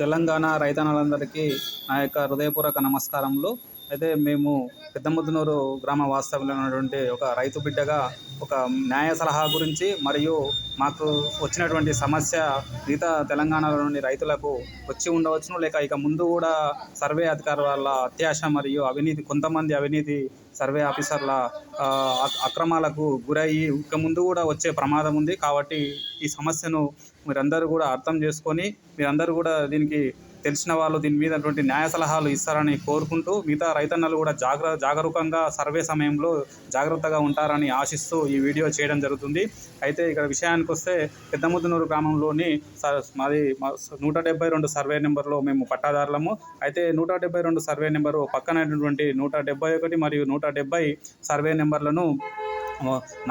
తెలంగాణ రైతన్నలందరికీ నా యొక్క హృదయపూర్వక నమస్కారములు. అయితే మేము పెద్దముద్దునూరు గ్రామ వాస్తవ్యంలో ఉన్నటువంటి ఒక రైతు బిడ్డగా ఒక న్యాయ సలహా గురించి మరియు మాకు వచ్చినటువంటి సమస్య మిగతా తెలంగాణలో నుండి రైతులకు వచ్చి ఉండవచ్చును. లేక ఇక ముందు కూడా సర్వే అధికారుల వాళ్ళ అత్యాశ మరియు అవినీతి కొంతమంది అవినీతి సర్వే ఆఫీసర్ల అక్రమాలకు గురయ్యి ఇక ముందు కూడా వచ్చే ప్రమాదం ఉంది. కాబట్టి ఈ సమస్యను మీరందరూ కూడా అర్థం చేసుకొని మీరందరూ కూడా దీనికి తెలిసిన వాళ్ళు దీని మీద అటువంటి న్యాయ సలహాలు ఇస్తారని కోరుకుంటూ మిగతా రైతన్నలు కూడా జాగ్ర జాగరూకంగా సర్వే సమయంలో జాగ్రత్తగా ఉంటారని ఆశిస్తూ ఈ వీడియో చేయడం జరుగుతుంది. అయితే ఇక్కడ విషయానికి వస్తే పెద్దముద్దునూరు గ్రామంలోని స- మాది మా నూట డెబ్బై రెండు సర్వే నెంబర్లో మేము పట్టాదారులము. అయితే నూట డెబ్బై రెండు సర్వే నెంబరు పక్కనటువంటి నూట డెబ్బై ఒకటి మరియు నూట డెబ్బై సర్వే నెంబర్లను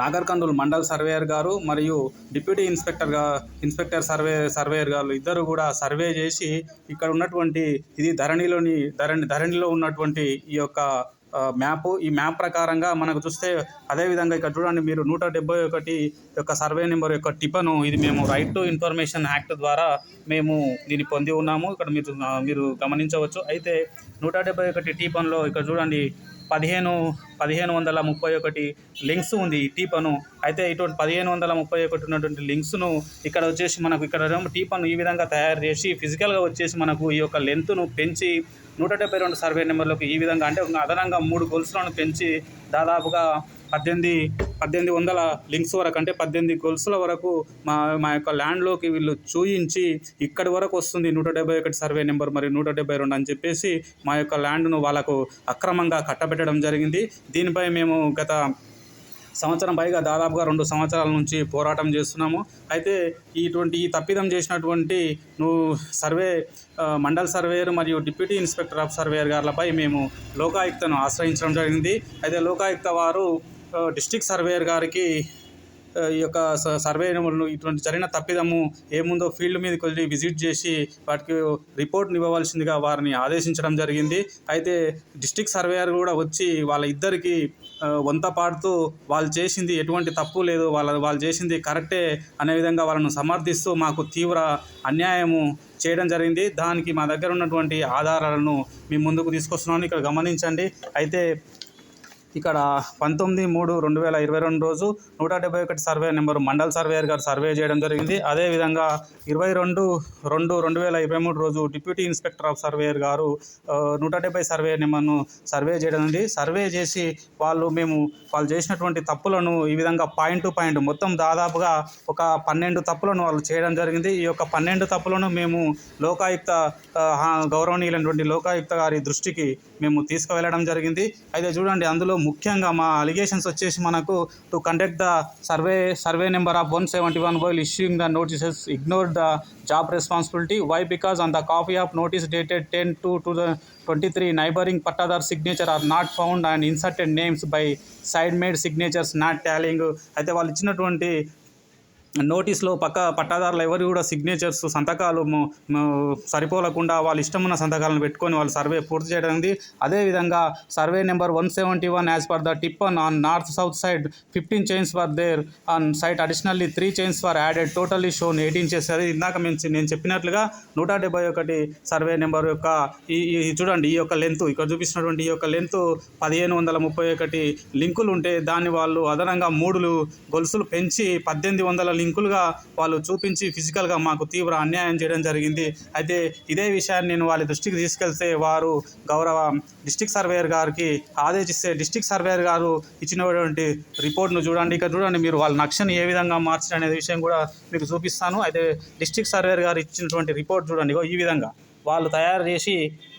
నాగర్ కర్నూలు మండల్ సర్వేయర్ గారు మరియు డిప్యూటీ ఇన్స్పెక్టర్గా ఇన్స్పెక్టర్ సర్వే సర్వేయర్ గారు ఇద్దరు కూడా సర్వే చేసి ఇక్కడ ఉన్నటువంటి ఇది ధరణిలోని ధరణి ధరణిలో ఉన్నటువంటి ఈ యొక్క మ్యాప్ ఈ మ్యాప్ ప్రకారంగా మనకు చూస్తే అదేవిధంగా ఇక్కడ చూడండి మీరు నూట డెబ్బై ఒకటి యొక్క సర్వే నెంబర్ యొక్క టిపను ఇది మేము రైట్ టు ఇన్ఫర్మేషన్ యాక్ట్ ద్వారా మేము దీన్ని పొంది ఉన్నాము. ఇక్కడ మీరు మీరు గమనించవచ్చు. అయితే నూట డెబ్బై ఒకటి టీపన్లో ఇక్కడ చూడండి పదిహేను పదిహేను వందల ముప్పై ఒకటి లింక్స్ ఉంది ఈ టీపను. అయితే ఇటువంటి పదిహేను వందల ముప్పై ఒకటి ఉన్నటువంటి లింక్స్ను ఇక్కడ వచ్చేసి మనకు ఇక్కడ టీపను ఈ విధంగా తయారు చేసి ఫిజికల్గా వచ్చేసి మనకు ఈ యొక్క లెంత్ను పెంచి నూట డెబ్బై రెండు సర్వే నెంబర్లకు ఈ విధంగా అంటే అదనంగా మూడు గొలుసులను పెంచి దాదాపుగా పద్దెనిమిది పద్దెనిమిది వందల లింక్స్ వరకు అంటే పద్దెనిమిది గొలుసుల వరకు మా మా యొక్క ల్యాండ్లోకి వీళ్ళు చూయించి ఇక్కడి వరకు వస్తుంది నూట డెబ్బై ఒకటి సర్వే నెంబర్ మరి నూట డెబ్బై రెండు అని చెప్పేసి మా యొక్క ల్యాండ్ను వాళ్ళకు అక్రమంగా కట్టబెట్టడం జరిగింది. దీనిపై మేము గత సంవత్సరం పైగా దాదాపుగా రెండు సంవత్సరాల నుంచి పోరాటం చేస్తున్నాము. అయితే ఇటువంటి ఈ తప్పిదం చేసినటువంటి నువ్వు సర్వే మండల్ సర్వేయర్ మరియు డిప్యూటీ ఇన్స్పెక్టర్ ఆఫ్ సర్వేయర్ గారులపై మేము లోకాయుక్తను ఆశ్రయించడం జరిగింది. అయితే లోకాయుక్త వారు డిస్టిక్ సర్వేయర్ గారికి ఈ యొక్క స- సర్వే ఇటువంటి జరిగిన తప్పిదము ఏముందో ఫీల్డ్ మీదకి వెళ్ళి విజిట్ చేసి వాటికి రిపోర్ట్ని ఇవ్వవలసిందిగా వారిని ఆదేశించడం జరిగింది. అయితే డిస్టిక్ సర్వేయర్ కూడా వచ్చి వాళ్ళ ఇద్దరికి వంత పాడుతూ వాళ్ళు చేసింది ఎటువంటి తప్పు లేదు వాళ్ళ వాళ్ళు చేసింది కరెక్టే అనే విధంగా వాళ్ళను సమర్థిస్తూ మాకు తీవ్ర అన్యాయము చేయడం జరిగింది. దానికి మా దగ్గర ఉన్నటువంటి ఆధారాలను మీ ముందుకు తీసుకొస్తున్నాను ఇక్కడ గమనించండి. అయితే ఇక్కడ పంతొమ్మిది మూడు రెండు వేల ఇరవై రెండు రోజు నూట డెబ్బై ఒకటి సర్వే నెంబరు మండల్ సర్వేయర్ గారు సర్వే చేయడం జరిగింది. అదేవిధంగా ఇరవై రెండు రెండు రెండు వేల ఇరవై మూడు రోజు డిప్యూటీ ఇన్స్పెక్టర్ ఆఫ్ సర్వేయర్ గారు నూట డెబ్బై సర్వే నెంబర్ను సర్వే చేయడం ఉంది సర్వే చేసి వాళ్ళు మేము వాళ్ళు చేసినటువంటి తప్పులను ఈ విధంగా పాయింట్ టు పాయింట్ మొత్తం దాదాపుగా ఒక పన్నెండు తప్పులను వాళ్ళు చేయడం జరిగింది. ఈ యొక్క పన్నెండు తప్పులను మేము లోకాయుక్త హా- గౌరవనీయులైనటువంటి లోకాయుక్త గారి దృష్టికి మేము తీసుకువెళ్ళడం జరిగింది. అయితే చూడండి అందులో ముఖ్యంగా మా అలిగేషన్స్ వచ్చేసి మనకు to conduct the survey survey number of one seventy one while issuing the notices ignore the job responsibility why because on the copy of notice dated ten two two twenty three neighbouring pattadar signature are not found and inserted names by side made signatures not tallying అయితే వాళ్ళు ఇచ్చినటువంటి నోటీస్లో పక్క పట్టాదారులు ఎవరు కూడా signatures సంతకాలు సరిపోలకుండా వాళ్ళ ఇష్టమున్న సంతకాలను పెట్టుకొని వాళ్ళు సర్వే పూర్తి చేయడం జరిగింది. అదేవిధంగా survey number one seventy one as per the tippan on north south side fifteen chains for there on site additionally three chains for added totally shown eighteen chains అది ఇందాక మేము నేను చెప్పినట్లుగా నూట డెబ్బై ఒకటి సర్వే నెంబర్ యొక్క ఈ ఈ చూడండి ఈ యొక్క లెంత్ ఇక్కడ చూపిస్తున్నటువంటి ఈ యొక్క లెంత్ పదిహేను వందల ముప్పై ఒకటి లింకులు ఉంటే దాన్ని వాళ్ళు అదనంగా మూడులు గొలుసులు పెంచి పద్దెనిమిది వందల లింకులుగా వాళ్ళు చూపించి ఫిజికల్గా మాకు తీవ్ర అన్యాయం చేయడం జరిగింది. అయితే ఇదే విషయాన్ని నేను వాళ్ళ దృష్టికి తీసుకెళ్తే వారు గౌరవ డిస్టిక్ సర్వేయర్ గారికి ఆదేశిస్తే డిస్ట్రిక్ట్ సర్వేయర్ గారు ఇచ్చినటువంటి రిపోర్ట్ను చూడండి. ఇక్కడ చూడండి మీరు వాళ్ళ నక్షని ఏ విధంగా మార్చారు అనే విషయం కూడా మీకు చూపిస్తాను. అయితే డిస్టిక్ సర్వేయర్ గారు ఇచ్చినటువంటి రిపోర్ట్ చూడండి. ఈ విధంగా వాళ్ళు తయారు చేసి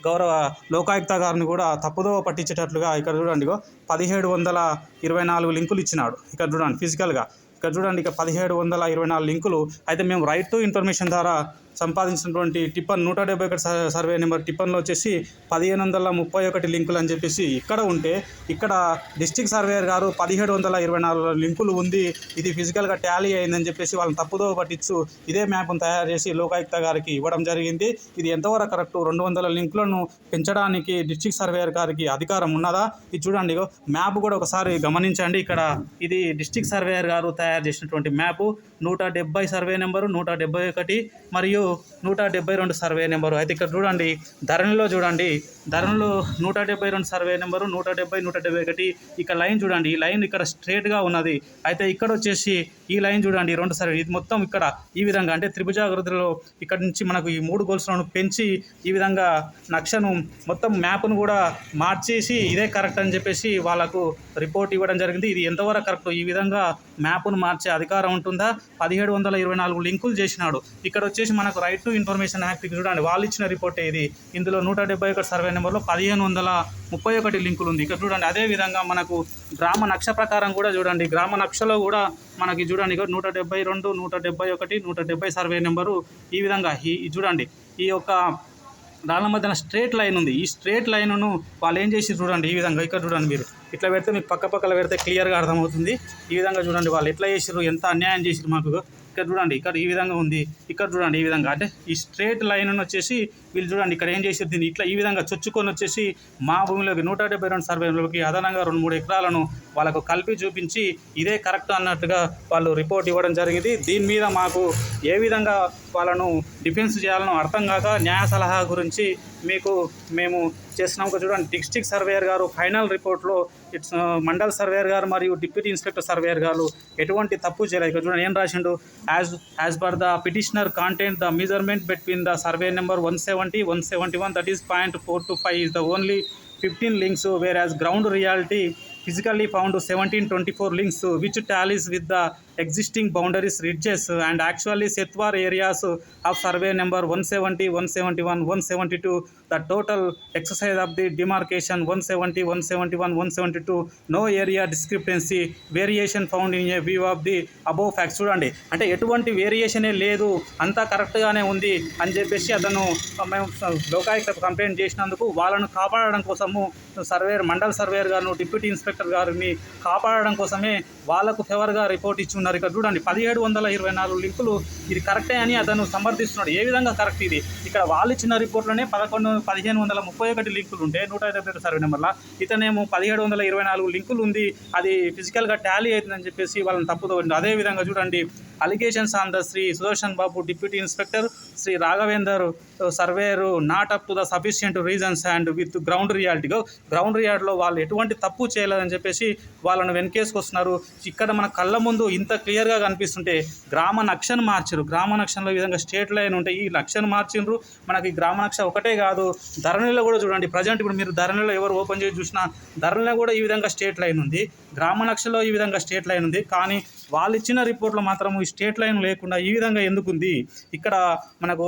గౌరవ లోకాయుక్త గారిని కూడా తప్పుదో పట్టించేటట్లుగా ఇక్కడ చూడండిగో పదిహేడు వందల ఇరవై నాలుగు లింకులు ఇచ్చినాడు. ఇక్కడ చూడండి ఫిజికల్గా. ఇక్కడ చూడండి ఇక పదిహేడు వందల ఇరవై నాలుగు లింకులు. అయితే మేము రైట్ టు ఇన్ఫర్మేషన్ ద్వారా సంపాదించినటువంటి టిప్పన్ నూట డెబ్బై ఒకటి సర్వే నెంబర్ టిప్పన్లో వచ్చేసి పదిహేను వందల ముప్పై ఒకటి లింకులు అని చెప్పేసి ఇక్కడ ఉంటే ఇక్కడ డిస్ట్రిక్ట్ సర్వేయర్ గారు పదిహేడు వందల ఇరవై నాలుగు లింకులు ఉంది ఇది ఫిజికల్గా ట్యాలీ అయిందని చెప్పేసి వాళ్ళని తప్పుదో పట్టించు ఇదే మ్యాప్ను తయారు చేసి లోకాయుక్త గారికి ఇవ్వడం జరిగింది. ఇది ఎంతవరకు కరెక్ట్? రెండు వందల లింకులను పెంచడానికి డిస్ట్రిక్ట్ సర్వేయర్ గారికి అధికారం ఉన్నదా? ఇది చూడండి ఇగో మ్యాప్ కూడా ఒకసారి గమనించండి. ఇక్కడ ఇది డిస్ట్రిక్ట్ సర్వేయర్ గారు తయారు చేసినటువంటి మ్యాప్. నూట డెబ్బై సర్వే నెంబరు నూట డెబ్బై ఒకటి. మరియు నూట డెబ్బై రెండు సర్వే నెంబరు. అయితే ఇక్కడ చూడండి ధరణిలో చూడండి ధరణిలో నూట డెబ్బై రెండు సర్వే నెంబరు నూట డెబ్బై నూట డెబ్బై ఒకటి. ఇక్కడ లైన్ చూడండి ఈ లైన్ ఇక్కడ స్ట్రేట్గా ఉన్నది. అయితే ఇక్కడ వచ్చేసి ఈ లైన్ చూడండి రెండు సర్వే. ఇది మొత్తం ఇక్కడ ఈ విధంగా అంటే త్రిభుజాకృతిలో ఇక్కడ నుంచి మనకు ఈ మూడు గోల్స్లను పెంచి ఈ విధంగా నక్షను మొత్తం మ్యాప్ను కూడా మార్చేసి ఇదే కరెక్ట్ అని చెప్పేసి వాళ్ళకు రిపోర్ట్ ఇవ్వడం జరిగింది. ఇది ఎంతవరకు కరెక్ట్ ఈ విధంగా మ్యాప్ను మార్చే అధికారం ఉంటుందా? పదిహేడు వందల ఇరవై నాలుగు లింకులు చేసినాడు. ఇక్కడ వచ్చేసి మనకు రైట్ టు ఇన్ఫర్మేషన్ యాక్ట్ చూడండి. వాళ్ళు ఇచ్చిన రిపోర్టే ఇది? ఇందులో నూట డెబ్బై ఒకటి సర్వే నెంబర్లో పదిహేను వందల ముప్పై ఒకటి లింకులు ఉంది. ఇక్కడ చూడండి అదే విధంగా మనకు గ్రామ నక్ష ప్రకారం కూడా చూడండి. గ్రామ నక్షలో కూడా మనకి చూడండి ఇక్కడ నూట డెబ్బై రెండు నూట డెబ్బై ఒకటి నూట డెబ్బై సర్వే నెంబరు ఈ విధంగా ఈ చూడండి. ఈ యొక్క దాని మధ్యన స్ట్రేట్ లైన్ ఉంది. ఈ స్ట్రేట్ లైన్ను వాళ్ళు ఏం చేసి చూడండి ఈ విధంగా ఇక్కడ చూడండి మీరు. ఇట్లా పెడితే మీకు పక్క పక్కల పెడితే క్లియర్గా అర్థమవుతుంది. ఈ విధంగా చూడండి వాళ్ళు ఎట్లా చేసారు ఎంత అన్యాయం చేసారు మాకు. ఇక్కడ చూడండి ఇక్కడ ఈ విధంగా ఉంది ఇక్కడ చూడండి ఈ విధంగా. అంటే ఈ స్ట్రేట్ లైన్ వచ్చేసి వీళ్ళు చూడండి ఇక్కడ ఏం చేసిర్రు దీన్ని ఇట్లా ఈ విధంగా చొచ్చుకొని వచ్చేసి మా భూమిలోకి నూట డెబ్బై రెండు సర్వేలోకి అదనంగా రెండు మూడు ఎకరాలను వాళ్ళకు కలిపి చూపించి ఇదే కరెక్ట్ అన్నట్టుగా వాళ్ళు రిపోర్ట్ ఇవ్వడం జరిగింది. దీని మీద మాకు ఏ విధంగా వాళ్ళను డిఫెన్స్ చేయాలనో అర్థం కాక న్యాయ సలహా గురించి మీకు మేము చేస్తున్నాం. ఒక చూడండి డిస్టిక్ సర్వేయర్ గారు ఫైనల్ రిపోర్ట్లో ఇట్స్ మండల్ సర్వేయర్ గారు మరియు డిప్యూటీ ఇన్స్పెక్టర్ సర్వేయర్ గారు ఎటువంటి తప్పు చేయలేదు. ఇక్కడ చూడండి ఏం రాసిండు? As as per the petitioner content the measurement between the survey number one seventy one seventy one that is point four two five is the only fifteen links where as ground reality physically found 1724 links which tallies with the existing boundaries ridges and actually sethwar areas of survey number one seventy one seventy one one seventy two the total exercise of the demarcation one seventy one seventy one one seventy two no area discrepancy variation found in a view of the above facts చూడండి. అంటే ఎటువంటి వేరియేషనే లేదు. అంతా కరెక్ట్గానే ఉంది అని చెప్పేసి అతను మేము లోకాయుక్త కంప్లైంట్ చేసినందుకు వాళ్ళను కాపాడడం కోసము సర్వేర్ మండల్ సర్వేర్ గారు డిప్యూటీ ఇన్స్పెక్టర్ గారిని కాపాడడం కోసమే వాళ్ళకు ఫేవర్గా రిపోర్ట్ ఇచ్చి ఉన్నారు. ఇక్కడ చూడండి పదిహేడు వందల ఇరవై నాలుగు లింకులు ఇది కరెక్టే అని అతను సమర్థిస్తున్నాడు. ఏ విధంగా కరెక్ట్ ఇది? ఇక్కడ వాళ్ళు ఇచ్చిన రిపోర్ట్లోనే పదకొండు పదిహేను వందల ముప్పై ఒకటి లింకులు ఉంటే నూట డెబ్బై సర్వే నెంబర్ల. ఇతనేమో పదిహేడు వందల ఇరవై నాలుగు లింకులు ఉంది. అది ఫిజికల్గా టాలీ అవుతుందని చెప్పేసి వాళ్ళని తప్పుతో అదే విధంగా చూడండి. Allegations on the Shri Sudarshan Babu deputy inspector Shri Raghavender surveyor not up to the sufficient reasons and with ground రియాలిటీగా ground రియాలిటీలో వాళ్ళు ఎటువంటి తప్పు చేయలేదని చెప్పేసి వాళ్ళను వెనకేసుకొస్తున్నారు. ఇక్కడ మన కళ్ళ ముందు ఇంత క్లియర్గా కనిపిస్తుంటే గ్రామ నక్షను మార్చారు. గ్రామ నక్షంలో ఈ విధంగా స్టేట్ లైన్ ఉంటాయి ఈ నక్షను మార్చిండ్రు. మనకి గ్రామ నక్ష ఒకటే కాదు ధరణిలో కూడా చూడండి. ప్రజెంట్ ఇప్పుడు మీరు ధరణిలో ఎవరు ఓపెన్ చేసి చూసినా ధరణిలో కూడా ఈ విధంగా స్టేట్ లైన్ ఉంది. గ్రామ నక్షలో ఈ విధంగా స్టేట్ లైన్ ఉంది. కానీ వాళ్ళు ఇచ్చిన రిపోర్ట్లో మాత్రం ఈ స్టేట్ లైన్ లేకుండా ఈ విధంగా ఎందుకు ఉంది ఇక్కడ మనకు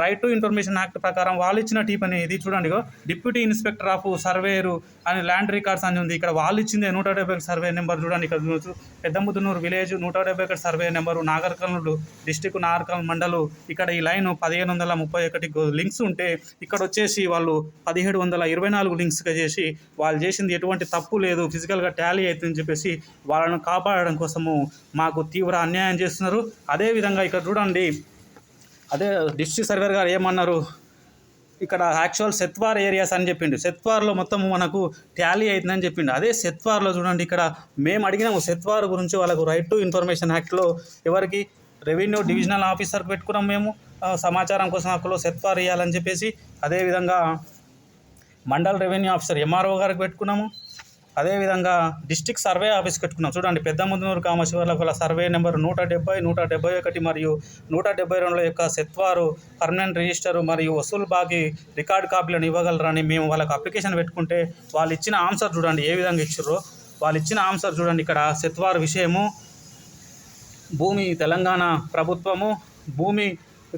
రైట్ టు ఇన్ఫర్మేషన్ యాక్ట్ ప్రకారం వాళ్ళు ఇచ్చిన టీప్ అనేది చూడండి డిప్యూటీ ఇన్స్పెక్టర్ ఆఫ్ సర్వేయరు అని ల్యాండ్ రికార్డ్స్ అని ఉంది. ఇక్కడ వాళ్ళు ఇచ్చింది నూట డెబ్బై ఒకటి సర్వే నెంబర్ చూడండి. ఇక్కడ చూడొచ్చు. పెద్దముద్దునూరు విలేజ్ నూట డెబ్బై ఒకటి survey number Nagarkurnool district Nagarkurnool mandal. ఇక్కడ ఈ లైన్ పదిహేను వందల ముప్పై ఒకటి లింక్స్ ఉంటే ఇక్కడ వచ్చేసి వాళ్ళు పదిహేడు వందల ఇరవై నాలుగు లింక్స్గా చేసి వాళ్ళు చేసింది ఎటువంటి తప్పు లేదు. ఫిజికల్గా టాలీ అవుతుందని చెప్పేసి వాళ్ళను కాపాడడం కోసము మాకు తీవ్ర అన్యాయం చేస్తున్నారు. అదేవిధంగా ఇక్కడ చూడండి. అదే డిస్ట్రిక్ట్ సర్వేర్ గారు ఏమన్నారు? ఇక్కడ యాక్చువల్ సెత్వార్ ఏరియాస్ అని చెప్పిండు. సెత్వార్లో మొత్తం మనకు ట్యాలీ అవుతుందని చెప్పిండు. అదే సెత్వార్లో చూడండి ఇక్కడ మేము అడిగినాము సెత్వార్ గురించి వాళ్ళకు రైట్ టు ఇన్ఫర్మేషన్ యాక్ట్లో ఎవరికి రెవెన్యూ డివిజనల్ ఆఫీసర్ పెట్టుకున్నాం మేము. సమాచారం కోసం హక్కులో సెత్వార్ ఇవ్వాలని చెప్పేసి అదేవిధంగా మండల్ రెవెన్యూ ఆఫీసర్ ఎంఆర్ఓ గారికి పెట్టుకున్నాము. అదేవిధంగా డిస్టిక్ సర్వే ఆఫీస్ పెట్టుకున్నాం చూడండి పెద్ద ముందునూరు కామశివర్ల గల సర్వే నెంబర్ నూట డెబ్బై నూట డెబ్బై ఒకటి మరియు నూట డెబ్బై రెండుల యొక్క సెత్వారు పర్మనెంట్ రిజిస్టర్ మరియు వసూలు బాకీ రికార్డ్ కాపీలను ఇవ్వగలరని మేము వాళ్ళకి అప్లికేషన్ పెట్టుకుంటే వాళ్ళు ఇచ్చిన ఆన్సర్ చూడండి ఏ విధంగా ఇచ్చారో. వాళ్ళు ఇచ్చిన ఆన్సర్ చూడండి ఇక్కడ సెత్వారు విషయము భూమి తెలంగాణ ప్రభుత్వము భూమి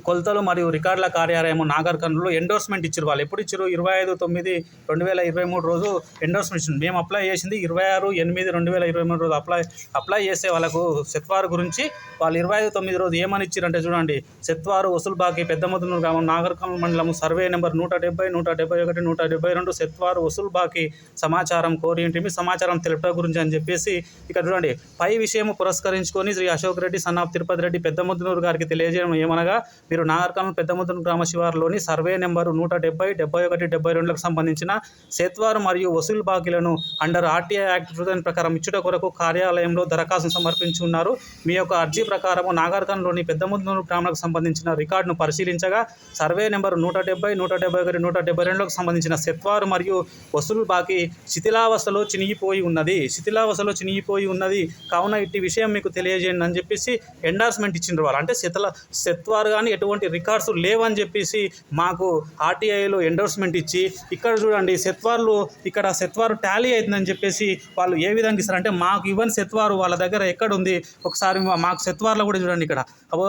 కొలతలు మరియు రికార్డుల కార్యాలయము నాగర్ కర్నూలు ఎండోర్స్మెంట్ ఇచ్చారు వాళ్ళు ఎప్పుడు ఇచ్చారు ఇరవై ఐదు తొమ్మిది రెండు వేల ఇరవై మూడు రోజు ఎండోర్స్మెంట్ ఇచ్చింది మేము అప్లై చేసింది ఇరవై ఆరు ఎనిమిది రెండు వేల ఇరవై మూడు రోజు అప్లై అప్లై చేసే వాళ్ళకు సెత్వారు గురించి వాళ్ళు ఇరవై ఐదు తొమ్మిది రోజు ఏమని ఇచ్చారంటే చూడండి. సెత్వారు వసూలు బాకీ పెద్ద ముద్దునూరు గ్రామం నాగర్ కర్నూలు మండలం సర్వే నెంబర్ నూట డెబ్బై నూట డెబ్బై ఒకటి నూట డెబ్బై రెండు సెత్వారు వసూలు బాకీ సమాచారం కోరి ఇంటిమి సమాచారం తెలుపడం గురించి అని చెప్పేసి ఇక్కడ చూడండి. పై విషయం పురస్కరించుకొని శ్రీ అశోక్ రెడ్డి సన్ ఆఫ్ తిరుపతి రెడ్డి పెద్దమత్తునూరు గారికి తెలియజేయడం ఏమనగా మీరు నాగర్కర్నూలు పెద్దముద్రం గ్రామ శివారులోని సర్వే నెంబరు నూట డెబ్బై డెబ్బై ఒకటి డెబ్బై రెండులకు సంబంధించిన సేత్వారు మరియు వసూలు బాకీలను అండర్ ఆర్టీఐ యాక్ట్ ప్రకారం ప్రకారం ఇచ్చుట కొరకు కార్యాలయంలో దరఖాస్తు సమర్పించి ఉన్నారు. మీ యొక్క అర్జీ ప్రకారము నాగార్కర్లోని పెద్దముద్దు గ్రామాలకు సంబంధించిన రికార్డును పరిశీలించగా సర్వే నెంబర్ నూట డెబ్బై నూట డెబ్బై ఒకటి నూట డెబ్బై రెండులకు సంబంధించిన సెత్వారు మరియు వసూలు బాకీ శిథిలావస్థలో చినిగిపోయి ఉన్నది. శిథిలావస్థలో చినిగిపోయి ఉన్నది. కావున ఇట్టి విషయం మీకు తెలియజేయండి అని చెప్పేసి ఎండార్స్మెంట్ ఇచ్చిండ్రు వాళ్ళు. అంటే శిథిల సెత్వారు కానీ ఎటువంటి రికార్డ్స్ లేవని చెప్పేసి మాకు ఆర్టీఐలో ఎండోర్స్మెంట్ ఇచ్చి ఇక్కడ చూడండి సెత్వార్లు ఇక్కడ సెత్వారు టాలీ అవుతుందని చెప్పేసి వాళ్ళు ఏ విధంగా ఇస్తారు? అంటే మాకు ఇవ్వని సెత్వారు వాళ్ళ దగ్గర ఎక్కడ ఉంది ఒకసారి మా- మాకు సెత్వార్లో కూడా చూడండి ఇక్కడ. Above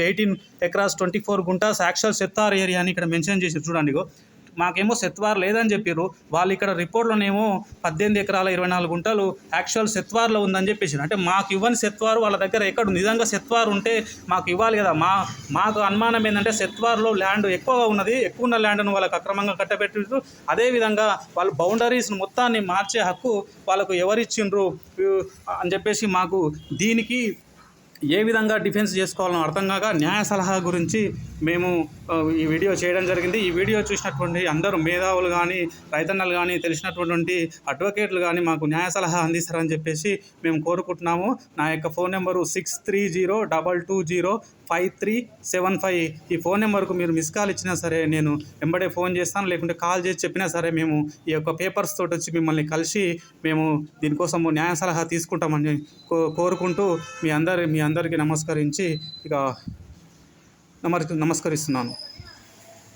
eighteen acres twenty four guntas actual sethwar area అని ఇక్కడ మెన్షన్ చేసి చూడండి మాకేమో సెత్వార్ లేదని చెప్పారు వాళ్ళు ఇక్కడ రిపోర్ట్లోనేమో పద్దెనిమిది ఎకరాల ఇరవై నాలుగు గుంటలు యాక్చువల్ సెత్వార్లో ఉందని చెప్పేసి అంటే మాకు ఇవ్వని సెత్వారు వాళ్ళ దగ్గర ఎక్కడ నిజంగా సెత్వార్ ఉంటే మాకు ఇవ్వాలి కదా. మా మాకు అనుమానం ఏంటంటే సెత్వార్లో ల్యాండ్ ఎక్కువగా ఉన్నది ఎక్కువ ఉన్న ల్యాండ్ను వాళ్ళకి అక్రమంగా కట్టబెట్టారు అదేవిధంగా వాళ్ళు బౌండరీస్ మొత్తాన్ని మార్చే హక్కు వాళ్ళకు ఎవరిచ్చిండ్రు? అని చెప్పేసి మాకు దీనికి ఏ విధంగా డిఫెన్స్ చేసుకోవాలని అర్థం కాక న్యాయ సలహా గురించి మేము ఈ వీడియో చేయడం జరిగింది. ఈ వీడియో చూసినటువంటి అందరూ మేధావులు కానీ రైతన్నలు కానీ తెలిసినటువంటి అడ్వకేట్లు కానీ మాకు న్యాయ సలహా అందిస్తారని చెప్పేసి మేము కోరుకుంటున్నాము. నా యొక్క phone number six three zero double two zero five three seven five. ఈ ఫోన్ నెంబర్కు మీరు మిస్ కాల్ ఇచ్చినా సరే నేను వెంబడే ఫోన్ చేస్తాను. లేకుంటే కాల్ చేసి చెప్పినా సరే మేము ఈ యొక్క పేపర్స్ తోటి వచ్చి మిమ్మల్ని కలిసి మేము దీనికోసము న్యాయ సలహా తీసుకుంటామని కో కోరుకుంటూ మీ అందరి మీ అందరికీ నమస్కరించి ఇక నమస్కరిస్తున్నాను.